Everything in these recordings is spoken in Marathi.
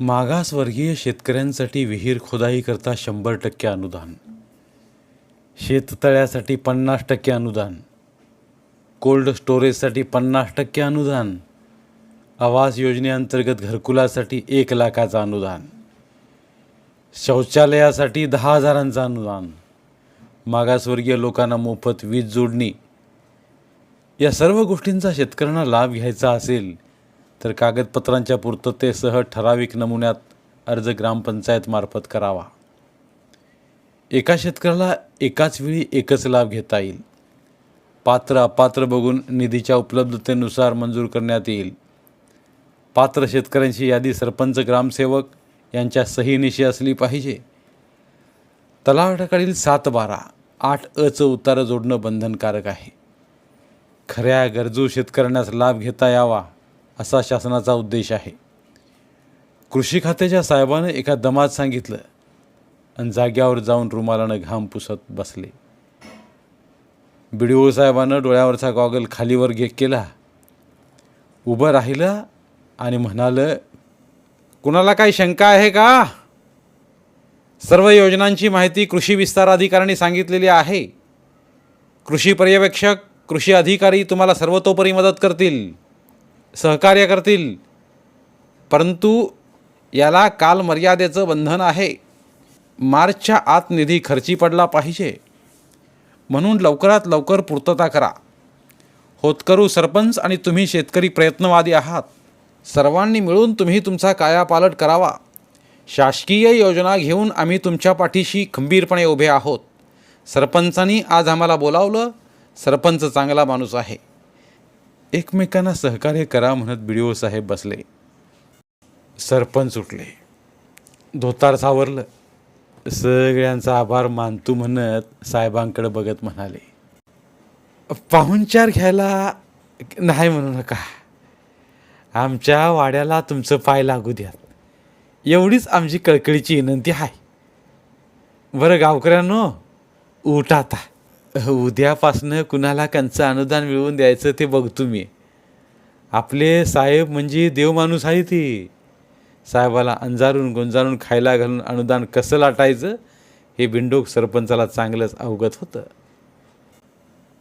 मागासवर्गीय शेतकऱ्यांसाठी विहीर खोदाईकरता शंभर टक्के अनुदान. शेततळ्यासाठी पन्नास टक्के अनुदान. कोल्ड स्टोरेजसाठी पन्नास टक्के अनुदान. आवास योजनेअंतर्गत घरकुलासाठी एक लाखाचं अनुदान. शौचालयासाठी दहा हजारांचं अनुदान. मागासवर्गीय लोकांना मोफत वीज जोडणी. या सर्व गोष्टींचा शेतकऱ्यांना लाभ घ्यायचा असेल तर कागदपत्रांच्या पूर्ततेसह ठराविक नमुन्यात अर्ज ग्रामपंचायतमार्फत करावा. एका शेतकऱ्याला एकाच वेळी एकच लाभ घेता येईल. पात्र अपात्र बघून निधीच्या उपलब्धतेनुसार मंजूर करण्यात येईल. पात्र शेतकऱ्यांची यादी सरपंच ग्रामसेवक यांच्या सहीनिशी असली पाहिजे. तलावाकडील सात बारा आठ अचं उतारं जोडणं बंधनकारक आहे. खऱ्या गरजू शेतकऱ्यांनाच लाभ घेता यावा. असा शासनाचा उद्देश आहे. कृषी खात्याच्या साहेबानं एका दमात सांगितलं आणि जाग्यावर जाऊन रुमालानं घाम पुसत बसले. बी डी ओ साहेबानं डोळ्यावरचा गॉगल खालीवर घे केला. उभं राहिलं आणि म्हणालं कुणाला काही शंका आहे का? सर्व योजनांची माहिती कृषी विस्तार अधिकाऱ्यांनी सांगितलेली आहे. कृषी पर्यवेक्षक कृषी अधिकारी तुम्हाला सर्वतोपरी मदत करतील. सहकार्य करतील परंतु याला कालमर्यादेचं बंधन आहे. मार्चच्या आत निधी खर्ची पडला पाहिजे. म्हणून लवकरात लवकर पूर्तता करा. होतकरू सरपंच आणि तुम्ही शेतकरी प्रयत्नवादी आहात. सर्वांनी मिळून तुम्ही तुमचा कायापालट करावा. शासकीय योजना घेऊन आम्ही तुमच्या पाठीशी खंबीरपणे उभे आहोत. सरपंचांनी आज आम्हाला बोलावलं. सरपंच चांगला माणूस आहे. एकमेकांना सहकार्य करा म्हणत बी डी ओ साहेब बसले. सरपंच उठले. धोतार सावरलं. सगळ्यांचा आभार मानतो म्हणत साहेबांकडे बघत म्हणाले पाहुणचार घ्यायला नाही म्हणू नका. आमच्या वाड्याला तुमचं पाय लागू द्यात. एवढीच आमची कळकळीची विनंती आहे. बरं गावकऱ्यांनो उठ आता. उद्यापासनं कुणाला त्यांचं अनुदान मिळवून द्यायचं ते बघतो मी. आपले साहेब म्हणजे देवमाणूस आहे ते. साहेबाला अंजारून गोंजारून खायला घालून अनुदान कसं लाटायचं हे बिंडोक सरपंचाला चांगलंच अवगत होतं.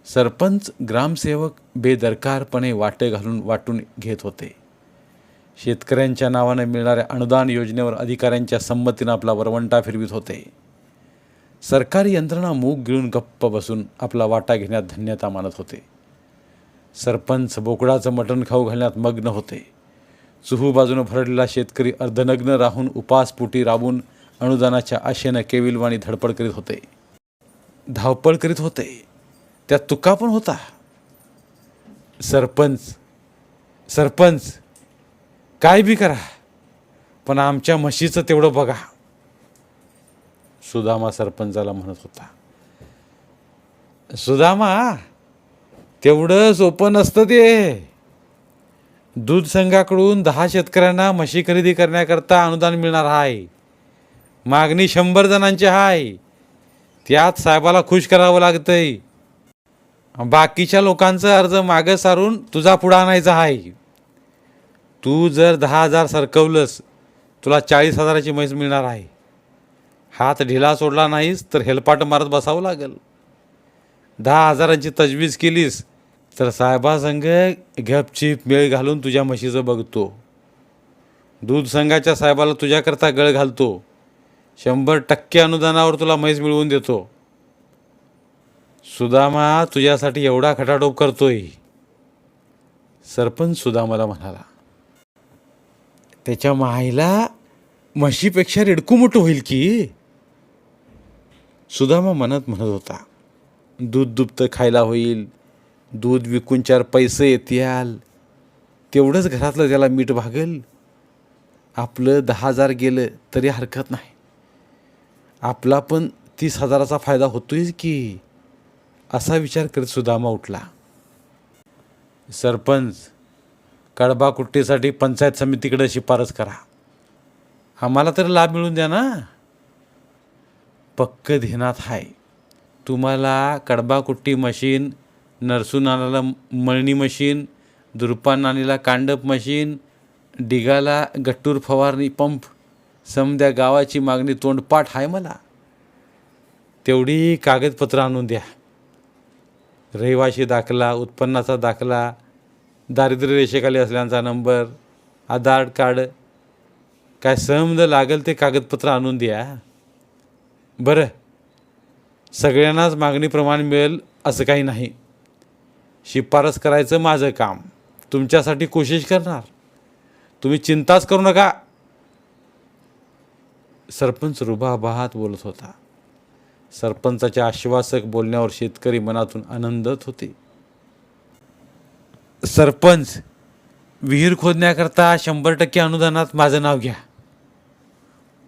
सरपंच ग्रामसेवक बेदरकारपणे वाटे घालून वाटून घेत होते. शेतकऱ्यांच्या नावानं मिळणाऱ्या अनुदान योजनेवर अधिकाऱ्यांच्या संमतीनं आपला वरवंटा फिरवित होते. सरकारी यंत्रणा मूग गिळून गप्प बसून आपला वाटा घेण्यात धन्यता मानत होते. सरपंच बोकडाचं मटण खाऊ घालण्यात मग्न होते. चुहू बाजूनं भरडलेला शेतकरी अर्धनग्न राहून उपासपोटी राबून अनुदानाच्या आशेनं केविलवाणी धडपड करीत होते. धावपळ करीत होते. त्यात तुका पण होता. सरपंच सरपंच काय बी करा पण आमच्या म्हशीचं तेवढं बघा. सुदामा सरपंचाला म्हणत होता. सुदामा तेवढं सोपं नसतं ते. दूध संघाकडून दहा शेतकऱ्यांना म्हशी खरेदी करण्याकरता अनुदान मिळणार आहे. मागणी शंभर जणांची आहे. त्यात साहेबाला खुश करावं लागतंय. बाकीच्या लोकांचा अर्ज मागं सारून तुझा पुढं आणायचा आहे. तू जर दहा हजार सरकवलंस तुला चाळीस हजाराची म्हैस मिळणार आहे. हात ढिला सोडला नाहीस तर हेलपाट मारत बसावं लागेल. दहा हजारांची तजवीज केलीस तर साहेबासंग गपचीप मेळ घालून तुझ्या म्हशीचं बघतो. दूध संघाच्या साहेबाला तुझ्याकरता गळ घालतो. शंभर टक्के अनुदानावर तुला म्हैस मिळवून देतो. सुदामा तुझ्यासाठी एवढा खटाटोप करतोय. सरपंच सुदामाला म्हणाला त्याच्या माईला म्हशीपेक्षा रेडकू मोठं होईल की? सुदामा मनात म्हणत होता दूध दुभतं खायला होईल दूध विकून चार पैसे येतील तेवढंच घरातलं त्याला मीठ भागेल आपलं दहा हजार गेलं तरी हरकत नाही. आपला पण तीस हजाराचा फायदा होतोयच की. असा विचार करत सुदामा उठला. सरपंच कडबा कुट्टीसाठी पंचायत समितीकडे शिफारस करा. आम्हाला तर लाभ मिळून द्या ना. पक्क ध्यानात आहे तुम्हाला कडबाकुट्टी मशीन नरसून आणायला मळणी मशीन दुर्पान आणलेला कांडप मशीन डिगाला गट्टूर फवारणी पंप समद्या गावाची मागणी तोंडपाठ आहे मला. तेवढी कागदपत्रं आणून द्या. रहिवाशी दाखला उत्पन्नाचा दाखला दारिद्र्य रेषेखाली असल्यांचा नंबर आधार कार्ड काय समज लागेल ते कागदपत्र आणून द्या. बरं. सगळ्यांनाच मागणीप्रमाणे मिळेल असं काही नाही. शिफारस करायचं माझं काम. तुमच्यासाठी कोशिश करणार. तुम्ही चिंताच करू नका. सरपंच रुबाबाहात बोलत होता. सरपंचाच्या आश्वासक बोलण्यावर शेतकरी मनातून आनंदत होते. सरपंच विहीर खोदण्याकरता शंभर टक्के अनुदानात माझं नाव घ्या.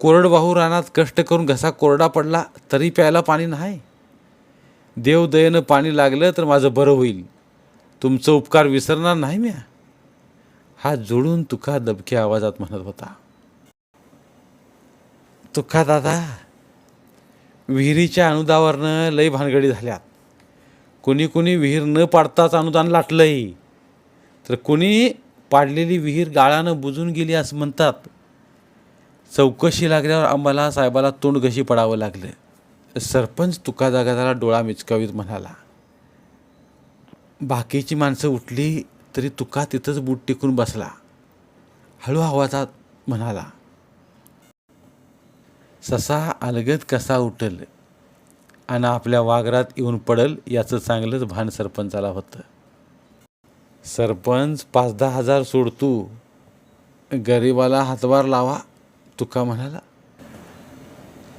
कोरडवाहू रानात कष्ट करून घसा कोरडा पडला तरी प्यायला पाणी नाही. देवदयेनं पाणी लागलं तर माझं बरं होईल. तुमचं उपकार विसरणार नाही म्या. हात जोडून तुका दबक्या आवाजात म्हणत होता. तुका दादा विहिरीच्या अनुदावरनं लई भानगडी झाल्यात. कुणी कुणी विहीर न पाडताच अनुदान लाटलंही तर कुणी पाडलेली विहीर गाळानं बुजून गेली असं म्हणतात. चौकशी लागल्यावर आम्हाला साहेबाला तोंड घशी पडावं लागलं. सरपंच तुका जागा डोळा मिचकावीत म्हणाला. बाकीची माणसं उठली तरी तुका तिथंच बूट टिकून बसला. हळू आवाजात म्हणाला ससा अलगद कसा उठल? आणि आपल्या वागरात येऊन पडल याचं चांगलंच भान सरपंचाला होतं. सरपंच पाच दहा हजार सोडतू. गरिबाला हातभार लावा. तुका म्हणाला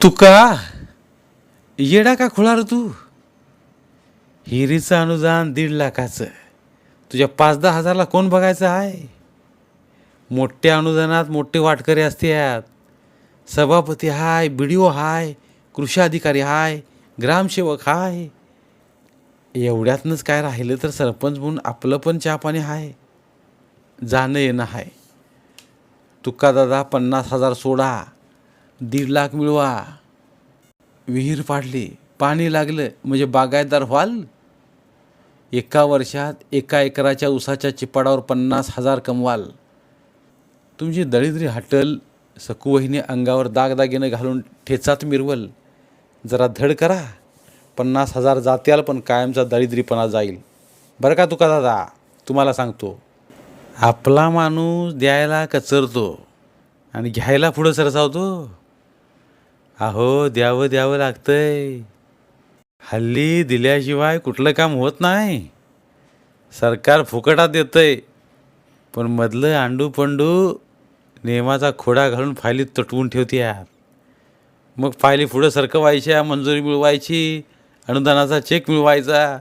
तुका येडा का खुळार तू? हिरीचं अनुदान दीड लाखाचं. तुझ्या पाच दहा हजारला कोण बघायचं आहे मोठ्या अनुदानात मोठे वाटकरी असतात सभापती हाय बी डी ओ हाय कृषी अधिकारी हाय ग्रामसेवक हाय. एवढ्यातनंच काय राहिलं तर सरपंच म्हणून आपलं पण चहा पाणी आहे जाणं येणं आहे तुका दादा पन्नास हजार सोडा दीड लाख मिळवा. विहीर पाडली पाणी लागलं म्हणजे बागायतदार व्हाल? एका वर्षात एका एकराच्या उसाच्या चिपाडावर पन्नास हजार कमवाल. तुमची दळिद्री हटल सकुवहिने अंगावर दागदागिनं घालून ठेचात मिरवल. जरा धड करा पन्नास हजार जात्याल पण कायमचा दरिद्रीपणा जाईल. बरं का तुका दादा तुम्हाला सांगतो. आपला माणूस द्यायला कचरतो आणि घ्यायला पुढं सरसावतो. अहो द्यावं द्यावं लागतंय. हल्ली दिल्याशिवाय कुठलं काम होत नाही. सरकार फुकटात देतंय. पण मधलं आंडू पंडू नियमाचा खोडा घालून फायलीत तटवून ठेवत्यात. मग फायली पुढं सरकवायच्या मंजुरी मिळवायची अनुदानाचा चेक मिळवायचा.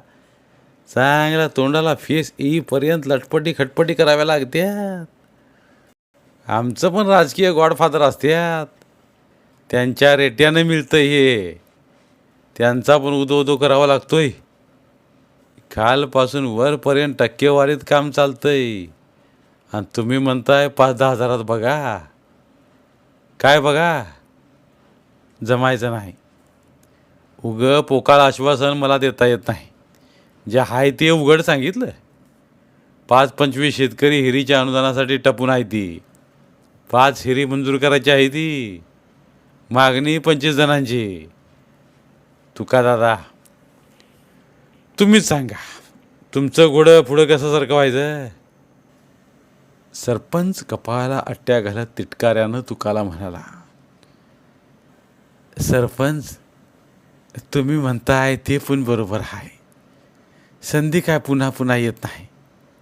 चांगला तोंडाला फेस येईपर्यंत लटपटी खटपटी कराव्या लागत्यात. आमचं पण राजकीय गॉडफादर असत्यात. त्यांच्या रेट्यानं मिळतं हे. त्यांचा पण उदो उदो करावा लागतोय. खालपासून वरपर्यंत टक्केवारीत काम चालतंय. आणि तुम्ही म्हणताय पाच दहा हजारात बघा. काय बघा? जमायचं नाही. उगं पोकाळ आश्वासन मला देता येत नाही. जे आहे ते उघड सांगितलं पाच पंचवीस शेतकरी हिरीच्या अनुदानासाठी टपून आहे ती. पाच हिरी मंजूर करायची आहे ती. मागणी पंचवीस जणांची. तुका दादा तुम्हीच सांगा तुमचं घोडं पुढं कसं व्हायचं सरपंच कपाळाला अट्ट्या घालत तिटकाऱ्यानं तुकाला म्हणाला सरपंच तुम्ही म्हणताय ते पण बरोबर आहे. संधी काय पुन्हा पुन्हा येत नाही.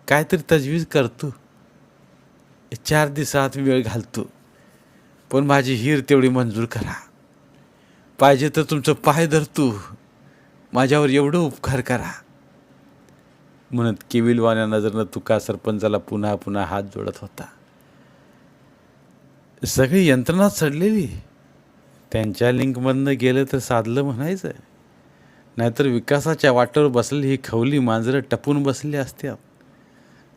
काहीतरी तजवीज करतो. चार दिवसात वेळ घालतो. पण माझी हीर तेवढी मंजूर करा. पाहिजे तर तुमचं पाय धरतो. माझ्यावर एवढं उपकार करा. म्हणत केविलवाण्या नजरनं तुका सरपंचाला पुन्हा पुन्हा हात जोडत होता. सगळी यंत्रणा चढलेली. त्यांच्या लिंकमधनं गेलं तर साधलं म्हणायचं. नाहीतर विकासाच्या वाटेवर बसलेली ही खवली मांजरं टपून बसली असत्यात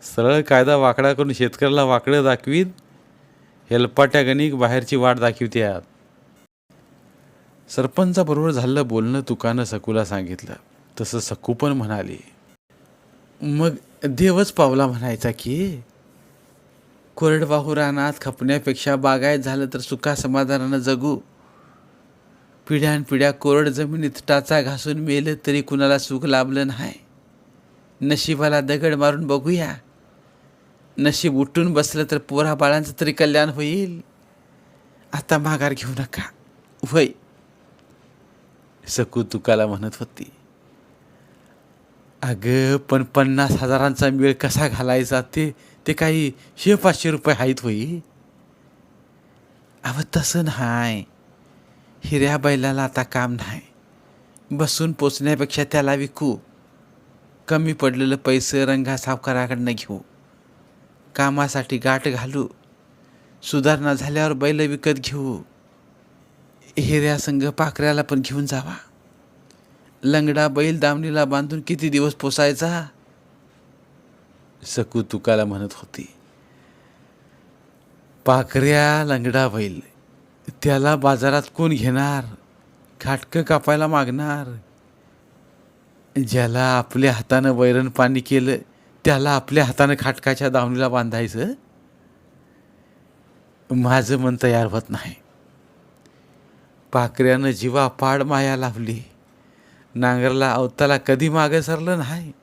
सरळ कायदा वाकडा करून शेतकऱ्याला वाकडं दाखवीत हेलपाट्या गणिक बाहेरची वाट दाखवित्यात. सरपंचाबरोबर झालं बोलणं तुकानं सकूला सांगितलं. तसं सकू पण म्हणाली. मग देवच पावला म्हणायचा की? कोरडवाहू रानात खपण्यापेक्षा बागायत झालं तर सुखा समाधानानं जगू. पिढ्यानपिढ्या कोरड जमिनीत टाचा घासून मेलं तरी कुणाला सुख लाभलं नाही. नशिबाला दगड मारून बघूया. नशीब उठून बसलं तर पोरा बाळांचं तरी कल्याण होईल. आता माघार घेऊ नका. वय सकू तुकाला म्हणत होती. अगं पण पन्नास हजारांचा मेळ कसा घालायचा ते ते काही शे पाचशे रुपये आहेत होई अव तसं नाही. हिऱ्या बैलाला आता काम नाही. बसून पोचण्यापेक्षा त्याला विकू. कमी पडलेलं पैसे रंगा सावकाराकडनं घेऊ. कामासाठी गाठ घालू. सुधारणा झाल्यावर बैल विकत घेऊ. हिऱ्या संघ पाखऱ्याला पण घेऊन जावा. लंगडा बैल दामणीला बांधून किती दिवस पोसायचा? सकू तुकाला म्हणत होती पाखऱ्या लंगडा बैल त्याला बाजारात कोण घेणार? खाटकं कापायला मागणार. ज्याला आपल्या हातानं वैरण पाणी केलं त्याला आपल्या हातानं खाटकाच्या दावणीला बांधायचं? माझं मन तयार होत नाही. पाखऱ्यानं जीवा पाड माया लावली. नांगरला अवताला कधी मागं सरलं नाही.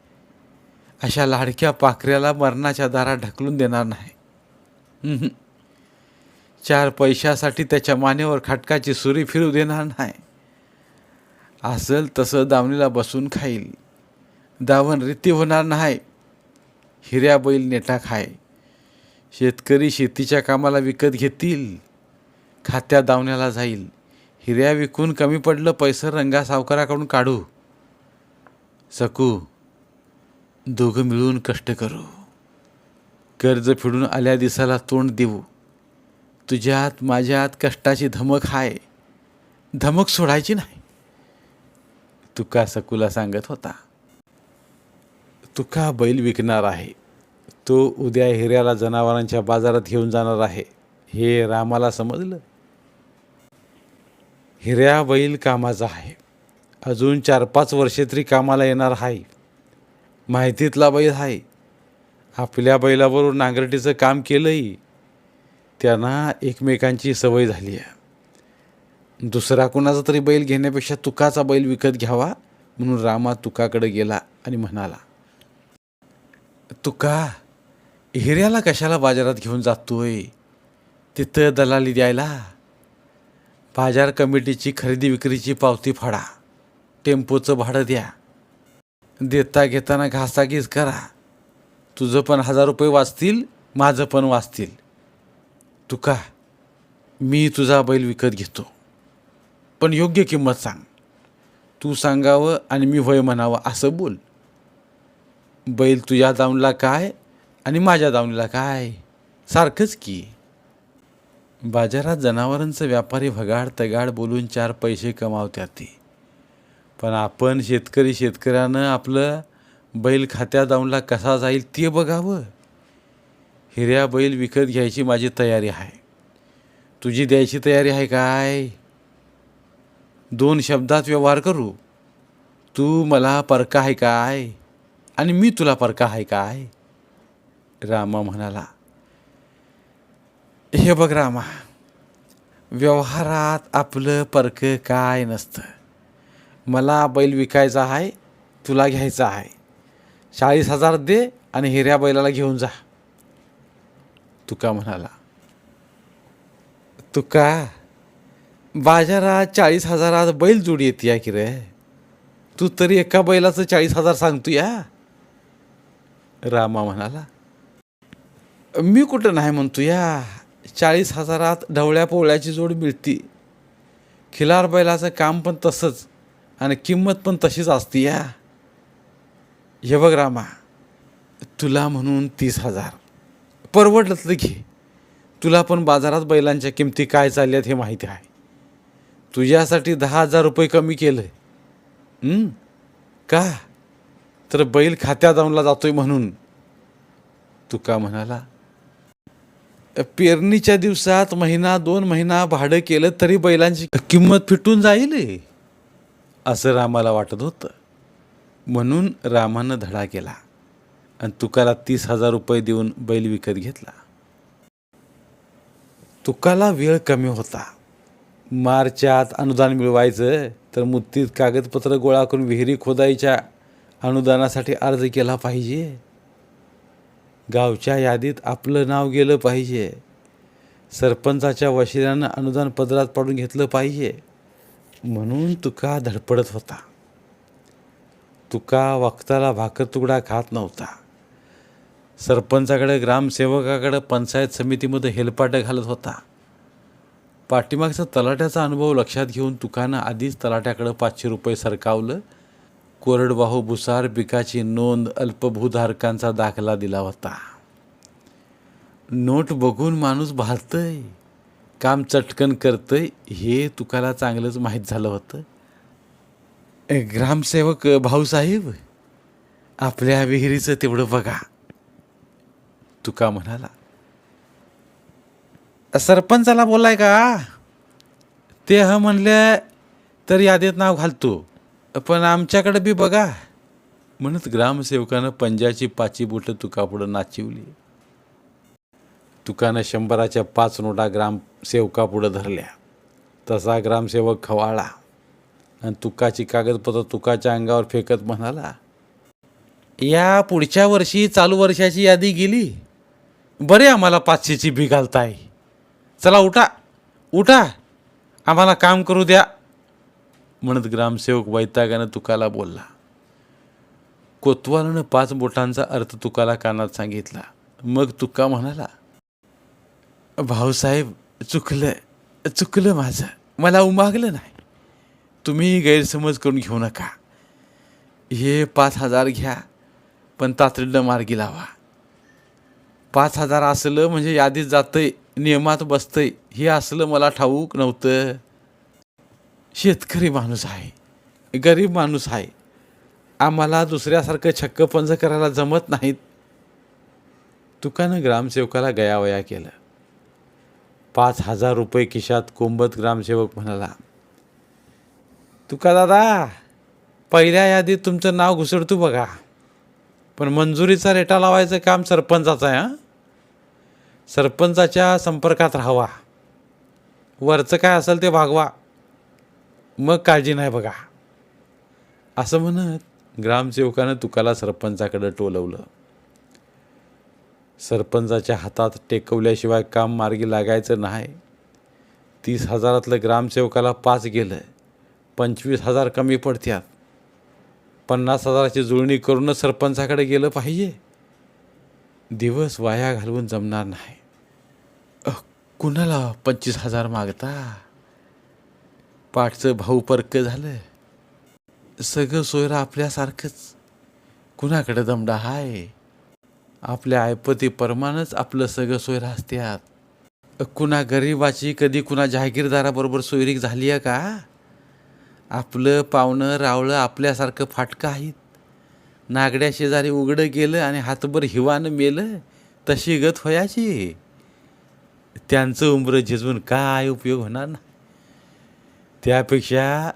अशा लाडक्या पाखऱ्याला मरणाच्या दारात ढकलून देणार नाही. चार पैशासाठी त्याच्या मानेवर खाटकाची सुरी फिरू देणार नाही. असल तसं दावणीला बसून खाईल. दावण रीती होणार नाही. हिऱ्या बैल नेटा खाय शेतकरी शेतीच्या कामाला विकत घेतील. खात्या दावण्याला जाईल. हिऱ्या विकून कमी पडलं पैसं रंगा सावकाराकडून काढू. सकू दोघं मिळून कष्ट करू. कर्ज फिडून आल्या दिसाला तोंड देऊ. तुझ्यात माझ्यात कष्टाची धमक हाय. धमक सोडायची नाही. तुका सकुला सांगत होता. तुका बैल विकणार आहे. तो उद्या हिऱ्याला जनावरांच्या बाजारात घेऊन जाणार आहे. हे रामाला समजलं? हिऱ्या बैल कामाचा आहे. अजून चार पाच वर्षे तरी कामाला येणार आहे माहितीतला बैल आहे आपल्या बैलाबरोबर नांगरटीचं काम केलंही त्यांना एकमेकांची सवय झाली आहे. दुसरा कुणाचा तरी बैल घेण्यापेक्षा तुकाचा बैल विकत घ्यावा म्हणून रामा तुकाकडे गेला आणि म्हणाला तुका हिऱ्याला कशाला बाजारात घेऊन जातोय? तिथं दलाली द्यायला. बाजार कमिटीची खरेदी विक्रीची पावती फाडा. टेम्पोचं भाडं द्या. देता घेताना घासाघीस करा. तुझं पण हजार रुपये वाचतील माझं पण वाचतील. तुका मी तुझा बैल विकत घेतो. पण योग्य किंमत सांग. तू सांगावं आणि मी होय म्हणावं असं बोल. बैल तुझ्या दामला काय आणि माझ्या दामला काय? सारखंच की. बाजारात जनावरांचं व्यापारी भगाड तगाड बोलून चार पैसे कमावत्यात ते. पण आपण शेतकरी शेतकऱ्यानं आपलं बैल खात्या दामला कसा जाईल ते बघावं. हिऱ्या बैल विकत घ्यायची माझी तयारी आहे. तुझी द्यायची तयारी आहे काय? दोन शब्दात व्यवहार करू. तू मला परका आहे काय? आणि मी तुला परका आहे काय? रामा म्हणाला हे बघ रामा व्यवहारात आपलं परक काय नसतं. मला बैल विकायचा आहे तुला घ्यायचा आहे. चाळीस हजार दे आणि हिऱ्या बैलाला घेऊन जा. तुका म्हणाला. तुका बाजारात चाळीस हजारात बैल जोडी येते या की रे? तू तरी एका बैलाचं चाळीस हजार सांगतो या रामा म्हणाला. मी कुठं नाही म्हणतो या चाळीस हजारात ढवळ्या पोवळ्याची जोड मिळती. खिलार बैलाचं काम पण तसंच आणि किंमत पण तशीच असते या हे बघ रामा तुला म्हणून तीस हजार. परवडलं तर घे. तुला पण बाजारात बैलांच्या किमती काय चालल्यात हे माहिती आहे. तुझ्यासाठी दहा हजार रुपये कमी केलं का? तर बैल खात्या जाऊनला जातोय म्हणून. तुका म्हणाला पेरणीच्या दिवसात महिना दोन महिना भाडं केलं तरी बैलांची किंमत फिटून जाईल. असं रामाला वाटत होतं. म्हणून रामानं धडा केला. आणि तुकाला तीस हजार रुपये देऊन बैल विकत घेतला. तुकाला वेळ कमी होता. मार्चच्या आत अनुदान मिळवायचं तर मुत्तीत कागदपत्र गोळा करून विहिरी खोदाईच्या अनुदानासाठी अर्ज केला पाहिजे. गावच्या यादीत आपलं नाव गेलं पाहिजे. सरपंचाच्या वशिल्यानं अनुदान पदरात पाडून घेतलं पाहिजे. म्हणून तुका धडपडत होता. तुका वक्ताला भाकर तुकडा खात नव्हता. सरपंचाकडे ग्रामसेवकाकडे पंचायत समितीमध्ये हेलपाटं घालत होता. पाठीमागचा तलाट्याचा अनुभव लक्षात घेऊन तुकानं आधीच तलाट्याकडं पाचशे रुपये सरकावलं. कोरडवाहू भुसार पिकाची नोंद अल्पभूधारकांचा दाखला दिला होता. नोट बघून माणूस भालतय. काम चटकन करतंय. हे तुकाला चांगलंच माहीत झालं होतं. ग्रामसेवक भाऊसाहेब आपल्या विहिरीचं तेवढं बघा. तुका म्हणाला सरपंचाला बोलाय का? ते ह म्हणले तर यादीत नाव घालतो पण आमच्याकडे बी बघा. म्हणत ग्रामसेवकानं पंजाची पाची बोटं तुकापुढं नाचिवली. तुकानं शंभराच्या पाच नोटा ग्रामसेवकापुढं धरल्या. तसा ग्रामसेवक खवाळा. आणि तुकाची कागदपत्र तुकाच्या अंगावर फेकत म्हणाला या पुढच्या वर्षी चालू वर्षाची यादी गेली. बरे आम्हाला पाचशेची बी घालताय. चला उठा. उठा. आम्हाला काम करू द्या. म्हणत ग्रामसेवक वैतागानं तुकाला बोलला. कोतवालानं पाच बोटांचा अर्थ तुकाला कानात सांगितला. मग तुका म्हणाला भाऊसाहेब चुकलं चुकलं माझं. मला उमागलं नाही. तुम्ही गैरसमज करून घेऊ नका. हे पाच हजार घ्या पण तातडीनं मार्गी लावा. पाच हजार असलं म्हणजे यादीत जातंय नियमात बसतंय हे असलं मला ठाऊक नव्हतं. शेतकरी माणूस आहे गरीब माणूस आहे. आम्हाला दुसऱ्यासारखं छक्क पंज करायला जमत नाहीत. तुकानं ग्रामसेवकाला गयावया केलं. पाच हजार रुपये खिशात कोंबत ग्रामसेवक म्हणाला तुका दादा पहिल्या यादीत तुमचं नाव घुसडतो बघा. पण मंजुरीचा रेटा लावायचं काम सरपंचाचं आहे हां? सरपंचाच्या संपर्कात राहावा. वरचं काय असेल ते भागवा मग काळजी नाही बघा. असं म्हणत ग्रामसेवकानं तुकाला सरपंचाकडं टोलवलं. सरपंचाच्या हातात टेकवल्याशिवाय काम मार्गी लागायचं नाही. तीस हजारातलं ग्रामसेवकाला पाच गेलं. पंचवीस हजार कमी पडत्यात. पन्नास हजाराची जुळणी करूनच सरपंचाकडे गेलं पाहिजे. दिवस वाया घालवून जमणार नाही. कुणाला पंचवीस हजार मागता? पाठचं भाऊ परक झालं. सगळं सोयरा आपल्यासारखंच. कुणाकडे दमडा हाय? आपल्या ऐपती परमानच आपलं सगळं सोयरा असत्यात. कुणा गरिबाची कधी कुणा जहागीरदाराबरोबर सोयरीक झाली आहे का? आपलं पावणं रावळं आपल्यासारखं फाटकं आहेत. नागड्या शेजारी उघडं गेलं आणि हातभर हिवानं मेलं तशी गत होयाची. त्यांचं उंबरं झिजवून काय उपयोग होणार ना? त्यापेक्षा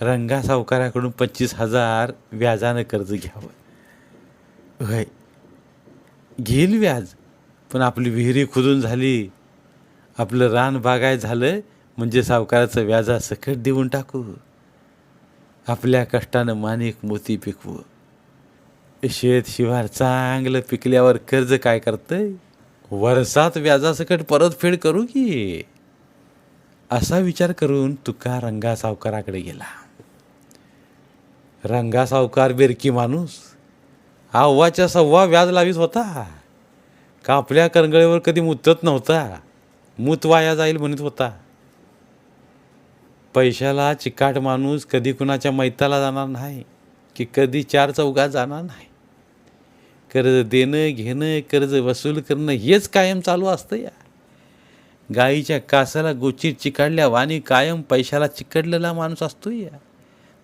रंगा सावकाराकडून पंचवीस हजार व्याजानं कर्ज घ्यावं. होय. घेईल व्याज पण आपली विहिरी खुदून झाली. आपलं रान बागाय झालं म्हणजे सावकाराचं व्याजा सकट देऊन टाकू. आपल्या कष्टानं माणिक मोती पिकवू. शेत शिवार चांगलं पिकल्यावर कर्ज काय करतं वर्षात व्याजासकट परतफेड करू की? असा विचार करून तुका रंगा सावकाराकडे गेला. रंगा सावकार बेरकी माणूस आव्वाच्या सव्वा व्याज लावीत होता. का आपल्या करंगळीवर कधी मुतत नव्हता मूत वाया जाईल म्हणत होता. पैशाला चिकाट माणूस कधी कुणाच्या मैताला जाणार नाही की कधी चार चौघात जाणार नाही. कर्ज देणं घेणं कर्ज वसूल करणं हेच कायम चालू असतं या. गाईच्या कासाला गोचीत चिकाडल्या वाणी कायम पैशाला चिकडलेला माणूस असतो या.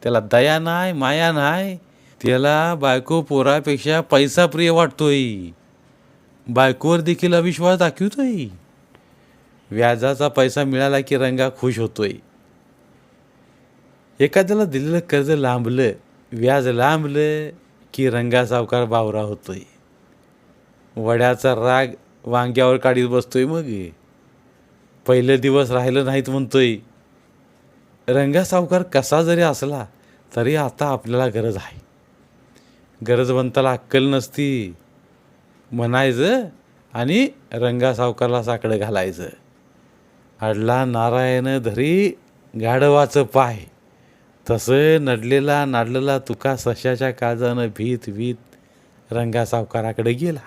त्याला दया नाही माया नाही त्याला बायको पोरापेक्षा पैसा प्रिय वाटतोय. बायकोवर देखील अविश्वास दाखवतोय. व्याजाचा पैसा मिळाला की रंगा खुश होतोय. एखाद्याला दिलेलं कर्ज लांबलं व्याज लांबलं की रंगा सावकार बावरा होतोय. वड्याचा राग वांग्यावर काढीत बसतोय मग पहिलं दिवस राहिलं नाहीत म्हणतोय. रंगा सावकार कसा जरी असला तरी आता आपल्याला गरज आहे. गरजवंताला अक्कल नसती. म्हणायचं आणि रंगा सावकारला साकडं घालायचं. अडला नारायण धरी गाढवाचं पाय. तसं नडलेला नाडलेला तुका सशाच्या काळजानं भीत भीत रंगा सावकाराकडे गेला.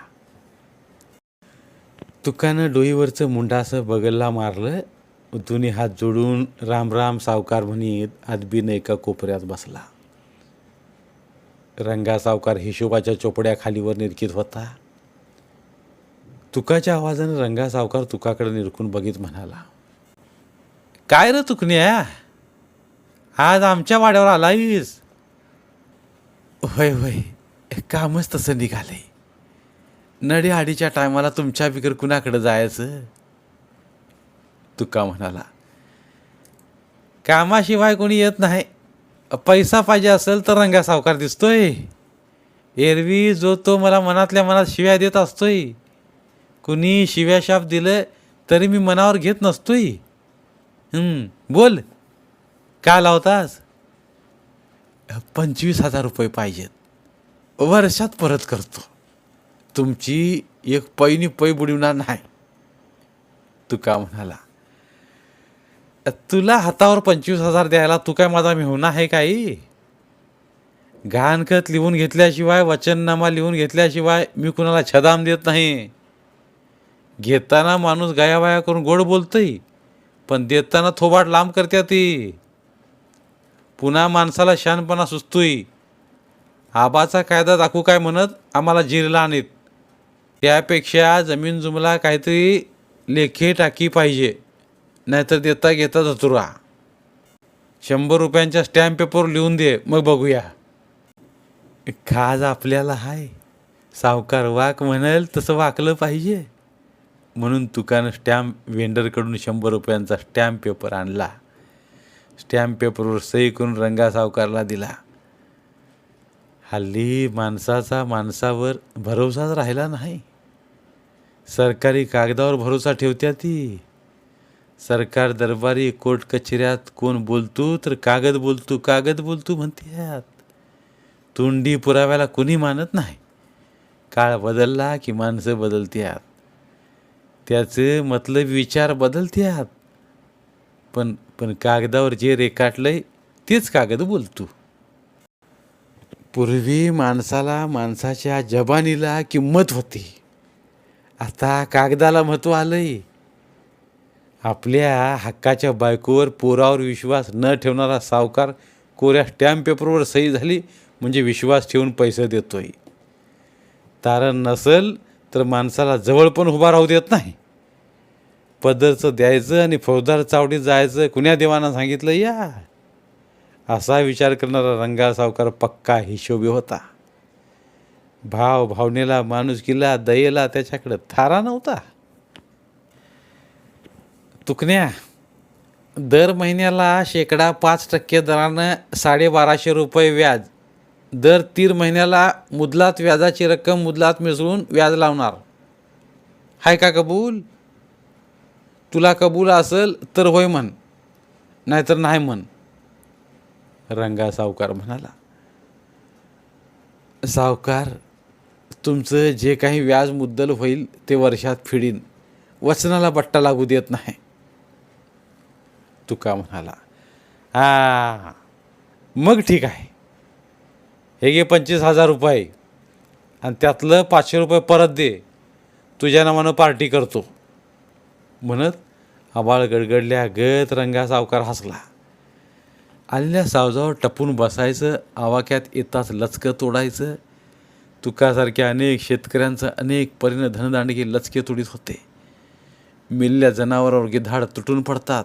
तुकानं डोईवरचं मुंडासं बगलला मारलं दोन्ही हात जोडून राम राम सावकार म्हणीत आदबीनं एका कोपऱ्यात बसला. रंगा सावकार हिशोबाच्या चोपड्या खालीवर निरखित होता. तुकाच्या आवाजानं रंगा सावकार तुकाकडे निरखून बघित म्हणाला काय रे तुकण्या? आज आमच्या वाड्यावर आलायस. होय होय. कामच तसं निघालंय. नडी आडीच्या टायमाला तुमच्या बिगर कुणाकडे जायचं? तुका म्हणाला कामाशिवाय कोणी येत नाही. पैसा पाहिजे असेल तर रंगा सावकार दिसतोय. एरवी जो तो मला मनातल्या मनात शिव्या देत असतोय. कुणी शिव्या शाप दिलं तरी मी मनावर घेत नसतोय. बोल. का लावतास पंचवीस हजार रुपये पाहिजेत. वर्षात परत करतो. तुमची एक पैनी पै बुडवणार नाही. तू का म्हणाला तुला हातावर पंचवीस हजार द्यायला तू काय माझा मेहुणा आहे काही? घाणखत लिहून घेतल्याशिवाय वचननामा लिहून घेतल्याशिवाय मी कुणाला छदाम देत नाही. घेताना माणूस गायाबाया करून गोड बोलतोय पण देताना थोबाड लांब करत्या ती. पुन्हा माणसाला शहाणपणा सुचतोय. आबाचा कायदा दाखवू काय म्हणत? आम्हाला जिरला आणीत त्यापेक्षा जमीन जुमला काहीतरी लेखी टाकी पाहिजे. नाहीतर देता घेता धतुरा. शंभर रुपयांच्या स्टॅम्प पेपर लिहून दे मग बघूया. खाज आपल्याला हाय. सावकार वाक म्हणेल तसं वाकलं पाहिजे. म्हणून तुकानं स्टॅम्प वेंडरकडून शंभर रुपयांचा स्टॅम्प पेपर आणला. स्टॅम्प पेपरवर सही करून रंगा सावकारला दिला. हल्ली माणसाचा माणसावर भरोसाच राहिला नाही. सरकारी कागदावर भरोसा ठेवत्या ती. सरकार दरबारी कोर्ट कचेऱ्यात कोण बोलतो तर कागद बोलतो कागद बोलतो म्हणतात तोंडी पुराव्याला कोणी मानत नाही. काळ बदलला की माणसं बदलत्यात. त्याचं मतलब विचार बदलत्यात. पण पण कागदावर जे रेखाटलंय तेच कागद बोलतो पूर्वी माणसाला माणसाच्या जबानीला किंमत होती. आता कागदाला महत्त्व आलंय. आपल्या हक्काच्या बायकोवर पोरावर विश्वास न ठेवणारा सावकार कोऱ्या स्टॅम्प पेपरवर सही झाली म्हणजे विश्वास ठेवून पैसे देतोय. तारण नसल तर माणसाला जवळ पण उभा राहू देत नाही. पदरचं द्यायचं आणि फौजदार चावडीत जायचं. कुण्या देवानं सांगितलं? या. असा विचार करणारा रंगा सावकार पक्का हिशोबी होता. भाव भावनेला माणुसकीला दयेला त्याच्याकडं थारा नव्हता. तुकण्या दर महिन्याला शेकडा पाच टक्के दरानं साडेबाराशे रुपये व्याज. दर तीन महिन्याला मुदलात व्याजाची रक्कम मुदलात मिसळून व्याज लावणार. हाय का कबूल? तुला कबूल असेल तर होय म्हण नाहीतर नाही म्हण. रंगा सावकार म्हणाला सावकार तुमचं जे काही व्याज मुद्दल होईल ते वर्षात फिडीन वचनाला बट्टा लागू देत नाही. तुका म्हणाला हा मग ठीक आहे. हे घे पंचवीस हजार रुपये आणि त्यातलं पाचशे रुपये परत दे. तुझ्या नावानं पार्टी करतो. म्हणत आबाळ गडगडल्या गत रंगा सावकार हसला. आलेल्या सावजावर टपून बसायचं आवाक्यात येताच लचकं तोडायचं. तुकासारख्या अनेक शेतकऱ्यांचं अनेक परीनं धनदांडगी लचके तोडीत होते. मिल्ल्या जनावरावर गिधाड तुटून पडतात.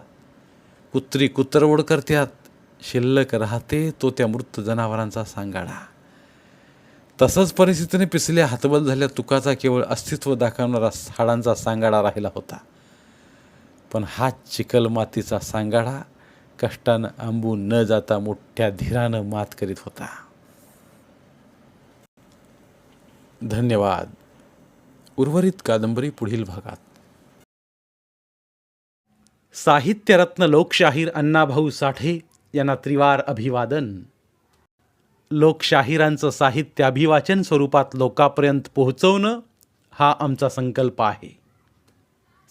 कुत्री कुत्रवड करतात शिल्लक राहते तो त्या मृत जनावरांचा सांगाडा. तसंच परिस्थितीने पिसल्या हातबल झाल्या तुकाचा केवळ अस्तित्व दाखवणारा हाडांचा सांगाडा राहिला होता. पण हा चिकल मातीचा सांगाडा कष्टानं आंबून न जाता मोठ्या धीरानं मात करीत होता. धन्यवाद. उर्वरित कादंबरी पुढील भागात. साहित्यरत्न लोकशाहीर अण्णाभाऊ साठे यांना त्रिवार अभिवादन. लोकशाहिरांचं साहित्य अभिवाचन स्वरूपात लोकांपर्यंत पोहोचवणं हा आमचा संकल्प आहे.